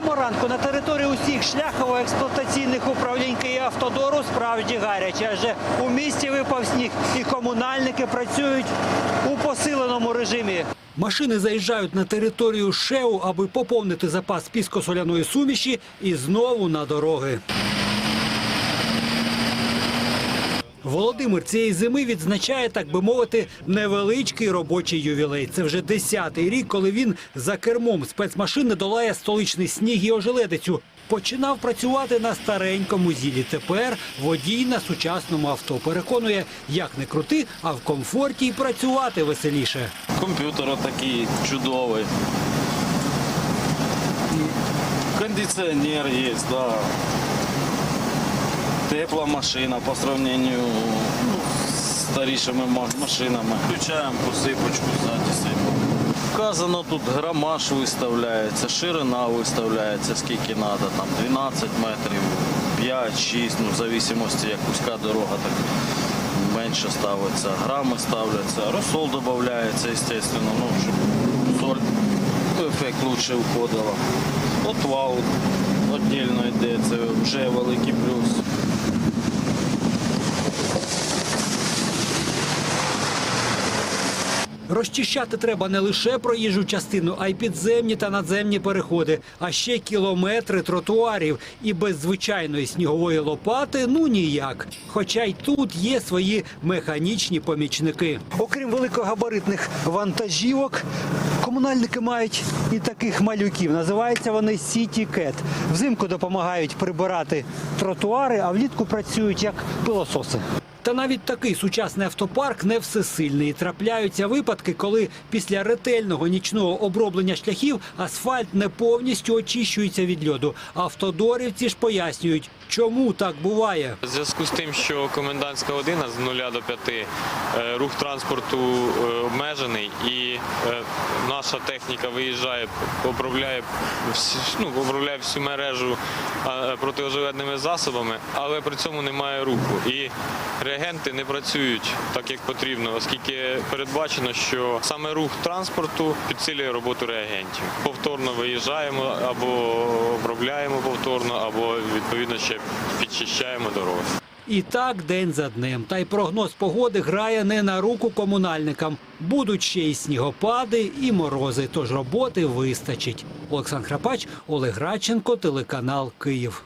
самого ранку на території усіх шляхово-експлуатаційних управлінь Київавтодору справді гаряче, адже у місті випав сніг і комунальники працюють у посиленому режимі. Машини заїжджають на територію ШЕУ, аби поповнити запас піскосоляної суміші і знову на дороги. Володимир цієї зими відзначає, так би мовити, невеличкий робочий ювілей. Це вже десятий рік, коли він за кермом спецмашини долає столичний сніг і ожеледицю. Починав працювати на старенькому зілі. Тепер водій на сучасному авто. Переконує, як не крути, а в комфорті й працювати веселіше. Комп'ютер такий чудовий. Кондиціонер є, да. Тепла машина по сравнению ну, з старішими машинами. Включаємо посипочку ззаді сипу. Вказано тут грамаж виставляється, ширина виставляється, скільки треба, там 12 метрів, 5-6, ну в зависимості як вузька дорога, так менше ставиться, грами ставляться, розсол додається, звісно, ну, щоб соль ефект лучше входила. От вау віддільно йде, це Розчищати треба не лише проїжджу частину, а й підземні та надземні переходи, а ще кілометри тротуарів. І без звичайної снігової лопати ну ніяк. Хоча й тут є свої механічні помічники. Окрім великогабаритних вантажівок, комунальники мають і таких малюків. Називаються вони Сіті Кет. Взимку допомагають прибирати тротуари, а влітку працюють як пилососи. Та навіть такий сучасний автопарк не всесильний. Трапляються випадки, коли після ретельного нічного оброблення шляхів асфальт не повністю очищується від льоду. Автодорівці ж пояснюють, чому так буває. В зв'язку з тим, що комендантська година з 0 до 5, е, рух транспорту е, обмежений і е, наша техніка виїжджає, обробляє, ну, обробляє всю мережу протиожеледними засобами, але при цьому немає руху. І реагенти не працюють так, як потрібно, оскільки передбачено, що саме рух транспорту підсилює роботу реагентів. Повторно виїжджаємо або обробляємо повторно, або відповідно ще підчищаємо дороги. І так день за днем. Та й прогноз погоди грає не на руку комунальникам. Будуть ще й снігопади, і морози. Тож роботи вистачить. Олександр Храпач, Олег Радченко, телеканал Київ.